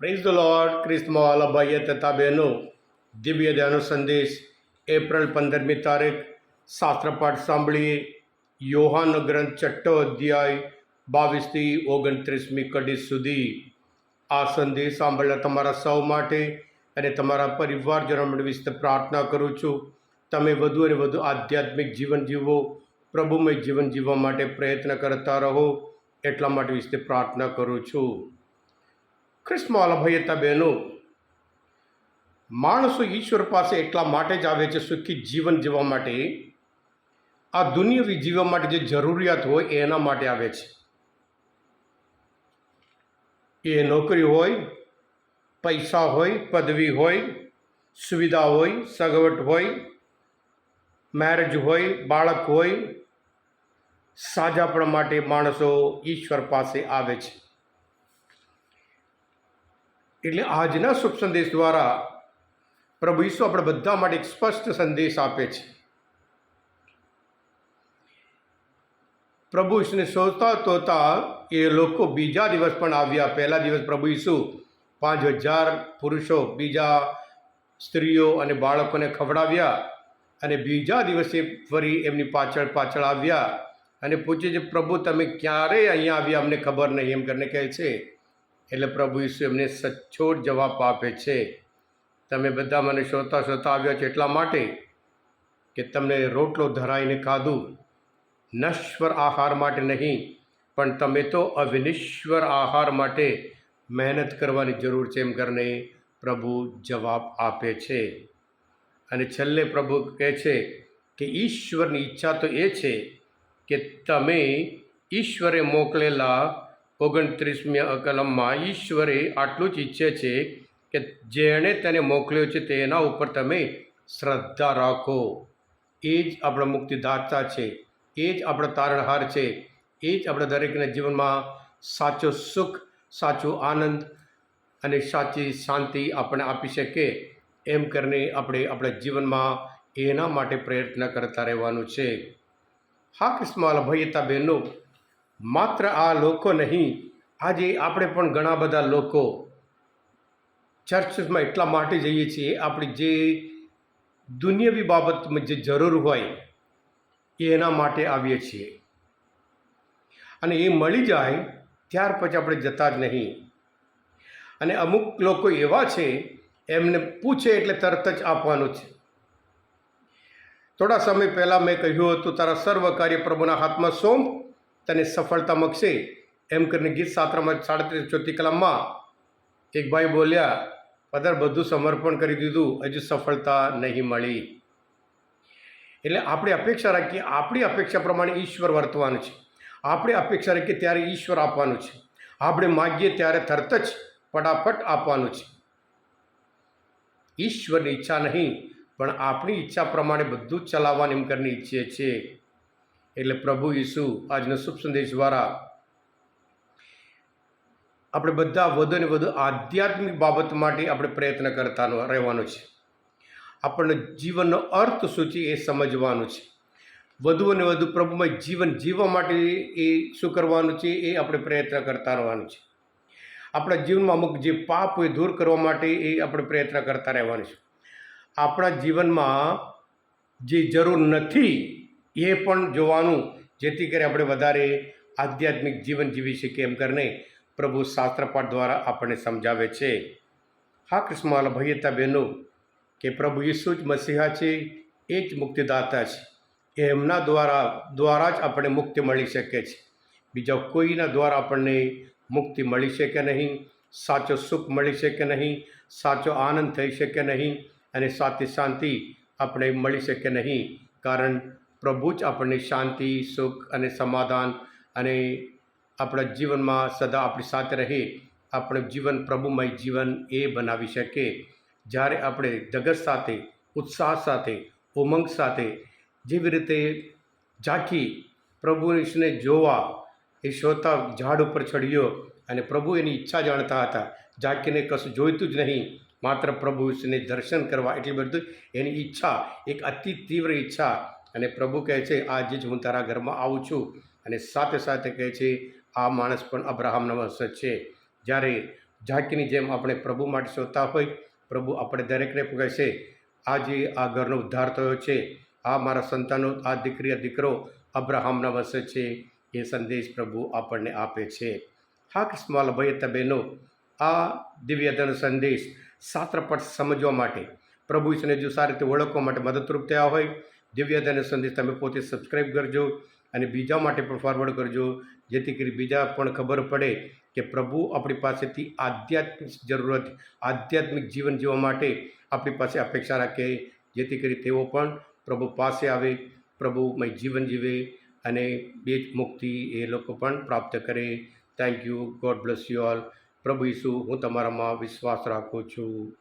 Praise the lord ક્રિસ્તમાં વાલા તથા બહેનો દિવ્ય ધ્યાનો સંદેશ એપ્રિલ પંદરમી તારીખ શાસ્ત્રપાઠ સાંભળીએ યોહાનો ગ્રંથ છઠ્ઠો અધ્યાય બાવીસથી ઓગણત્રીસમી કડી સુધી આ સંદેશ સાંભળ્યા તમારા સૌ માટે અને તમારા પરિવારજનો માટે વિશે પ્રાર્થના કરું છું. તમે વધુ અને વધુ આધ્યાત્મિક જીવન જીવો, પ્રભુમય જીવન જીવવા માટે પ્રયત્ન કરતા રહો, એટલા માટે વિશે પ્રાર્થના કરું છું. ભાઈ હતા બહેનો, માણસો ઈશ્વર પાસે એટલા માટે જ આવે છે સુખી જીવન જીવવા માટે. આ દુનિયાવી જીવવા માટે જે જરૂરિયાત હોય એના માટે આવે છે. એ નોકરી હોય, પૈસા હોય, પદવી હોય, સુવિધા હોય, સગવડ હોય મેરેજ હોય, બાળક હોય સાજાપણ માટે માણસો ઈશ્વર પાસે આવે છે. એટલે આજના શુભ સંદેશ દ્વારા પ્રભુ ઈસુ આપણે બધા માટે એક સ્પષ્ટ સંદેશ આપે છે. પ્રભુ ઈસુને શોધતા તોતા એ લોકો બીજા દિવસ પણ આવ્યા. પહેલા દિવસ પ્રભુ ઈસુ પાંચ હજાર પુરુષો, બીજા સ્ત્રીઓ અને બાળકોને ખવડાવ્યા અને બીજા દિવસે ફરી એમની પાછળ પાછળ આવ્યા અને પૂછે છે, પ્રભુ, તમે ક્યારે અહીંયા આવ્યા? અમને ખબર નહીં. એમ કરીને કહે છે એટલે પ્રભુ ઈસુ એમને સચોટ જવાબ આપે છે. તમે બધા મને શોતા શોતા આવ્યા છો એટલા માટે કે તમને રોટલો ધરાઈને ખાધું, નશ્વર આહાર માટે નહીં, પણ તમે તો અવિનિશ્વર આહાર માટે મહેનત કરવાની જરૂર છે એમ કરીને પ્રભુ જવાબ આપે છે. અને છેલ્લે પ્રભુ કહે છે કે ઈશ્વરની ઈચ્છા તો એ છે કે તમે ઈશ્વરે મોકલેલા ઓગણત્રીસમી કલમમાં ઈશ્વરે આટલું જ ઈચ્છે છે કે જેણે તેને મોકલ્યો છે તેના ઉપર તમે શ્રદ્ધા રાખો. એ જ આપણા મુક્તિદાતા છે. એ જ આપણો તારણહાર છે. એ જ આપણા દરેકના જીવનમાં સાચો સુખ, સાચો આનંદ અને સાચી શાંતિ આપણને આપી શકે એમ કરીને આપણે આપણા જીવનમાં એના માટે પ્રયત્ન કરતા રહેવાનું છે. હા કિસ્માલ ભયતા બહેનો માત્ર આ લોકો નહીં, આજે આપણે પણ ઘણા બધા લોકો ચર્ચમાં એટલા માટે જઈએ છીએ, આપણી જે દુનિયાવી બાબતમાં જે જરૂર હોય એના માટે આવીએ છીએ. અને એ મળી જાય ત્યાર પછી આપણે જતા જ નહીં. અને અમુક લોકો એવા છે, એમને પૂછે એટલે તરત જ આપવાનું છે. થોડા સમય પહેલાં મેં કહ્યું હતું, તારા સર્વ કાર્ય પ્રભુના હાથમાં સોંપ તને સફળતા મળશે. એમ કરીને ગીત શાસ્ત્રમાં સાડત્રીસ ચોથી કલામમાં એક ભાઈ બોલ્યા પદર બધું સમર્પણ કરી દીધું, હજુ સફળતા નહીં મળી. એટલે આપણે અપેક્ષા રાખીએ, આપણી અપેક્ષા પ્રમાણે ઈશ્વર વર્તવાનું છે. આપણે અપેક્ષા રાખીએ ત્યારે ઈશ્વર આપવાનું છે. આપણે માગીએ ત્યારે તરત જ ફટાફટ આપવાનું છે. ઈશ્વરની ઈચ્છા નહીં, પણ આપણી ઈચ્છા પ્રમાણે બધું ચલાવવાનું એમ કરીને ઈચ્છીએ છીએ. એટલે પ્રભુ ઈસુ આજનો શુભ સંદેશ દ્વારા આપણે બધા વધુ ને વધુ આધ્યાત્મિક બાબત માટે આપણે પ્રયત્ન કરતા રહેવાનો છે. આપણને જીવનનો અર્થ શું છે એ સમજવાનું છે. વધુ અને વધુ પ્રભુમય જીવન જીવવા માટે એ શું કરવાનું છે એ આપણે પ્રયત્ન કરતા રહેવાનું છે. આપણા જીવનમાં અમુક જે પાપ હોય દૂર કરવા માટે એ આપણે પ્રયત્ન કરતા રહેવાનું છે. આપણા જીવનમાં જે જરૂર નથી એ પણ જોવાનું, જેથી કરી આપણે વધારે આધ્યાત્મિક જીવન જીવી શકીએ એમ કરીને પ્રભુ શાસ્ત્રપાઠ દ્વારા આપણને સમજાવે છે. હા કૃષ્ણવાલા ભૈયતા બહેનો કે પ્રભુ ઈસુ જ મસીહા છે, એ જ મુક્તિદાતા છે. એમના દ્વારા દ્વારા જ આપણને મુક્તિ મળી શકે છે. બીજા કોઈના દ્વારા આપણને મુક્તિ મળી શકે નહીં, સાચો સુખ મળી શકે નહીં, સાચો આનંદ થઈ શકે નહીં, અને સાચી શાંતિ આપણે મળી શકે નહીં. કારણ પ્રભુ જ આપણને શાંતિ, સુખ અને સમાધાન અને આપણા જીવનમાં સદા આપણી સાથે રહે. આપણે જીવન પ્રભુમય જીવન એ બનાવી શકે. જ્યારે આપણે ધગસ સાથે, ઉત્સાહ સાથે, ઉમંગ સાથે જેવી રીતે ઝાંખી પ્રભુ ઈશ્વરને જોવા, એ શ્રોતા ઝાડ ઉપર ચડ્યો અને પ્રભુ એની ઈચ્છા જાણતા હતા ઝાંકીને કશું જોઈતું જ નહીં, માત્ર પ્રભુ ઈશ્વરને દર્શન કરવા એટલી બધું એની ઈચ્છા, એક અતિ તીવ્ર ઈચ્છા અને પ્રભુ કહે છે આજે જ હું તારા ઘરમાં આવું છું. અને સાથે સાથે કહે છે, આ માણસ પણ અબ્રાહમનો વંશજ છે. જ્યારે ઝાંકીની જેમ આપણે પ્રભુ માટે શોધતા હોય, પ્રભુ આપણે દરેકને કહેશે આજે આ ઘરનો ઉદ્ધાર થયો છે, આ મારા સંતાનો, આ દીકરી, આ દીકરો અબ્રાહમના વંશજ છે? એ સંદેશ પ્રભુ આપણને આપે છે. હા કિસ્માલ ભાઈ તબેનો આ દિવ્યધન સંદેશ શાસ્ત્રપટ સમજવા માટે, પ્રભુ ઈશ્વરને જો સારી રીતે ઓળખવા માટે મદદરૂપ થયા હોય દિવ્યધન સંદેશ તમે પોતે સબસ્ક્રાઈબ કરજો અને બીજા માટે પણ ફોરવર્ડ કરજો. જેથી કરી બીજા પણ ખબર પડે કે પ્રભુ આપણી પાસેથી આધ્યાત્મિક જરૂરત, આધ્યાત્મિક જીવન જીવવા માટે આપણી પાસે અપેક્ષા રાખે. જેથી કરી તેઓ પણ પ્રભુ પાસે આવે, પ્રભુમય જીવન જીવે અને બે મુક્તિ એ લોકો પણ પ્રાપ્ત કરે. Thank you God bless you all પ્રભુ ઈસુ, હું તમારામાં વિશ્વાસ રાખું છું.